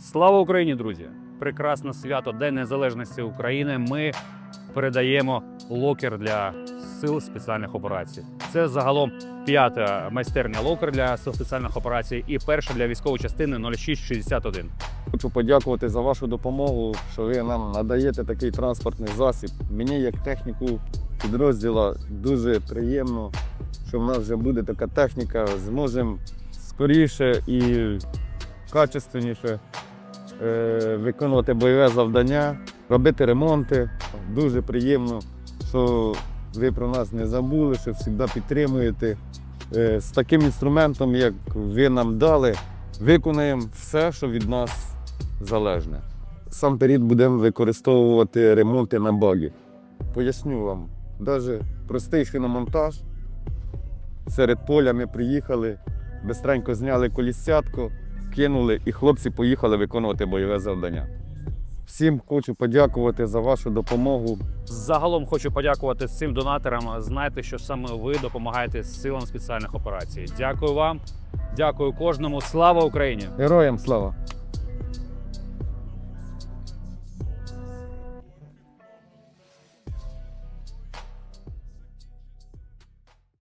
Слава Україні, друзі! Прекрасне свято День Незалежності України. Ми передаємо локер для сил спеціальних операцій. Це загалом п'ята майстерня локер для сил спеціальних операцій і перша для військової частини 0661. Хочу подякувати за вашу допомогу, що ви нам надаєте такий транспортний засіб. Мені, як техніку підрозділу, дуже приємно, що в нас вже буде така техніка. Зможемо скоріше і качественніше виконувати бойове завдання, робити ремонти. Дуже приємно, що ви про нас не забули, що завжди підтримуєте. Е, з таким інструментом, як ви нам дали, виконаємо все, що від нас залежне. Сам період будемо використовувати ремонти на багі. Поясню вам, навіть простий шиномонтаж. Серед поля ми приїхали, бистренько зняли колісятку, кинули, і хлопці поїхали виконувати бойове завдання. Всім хочу подякувати за вашу допомогу. Загалом хочу подякувати всім донаторам. Знайте, що саме ви допомагаєте силам спеціальних операцій. Дякую вам, дякую кожному. Слава Україні! Героям слава!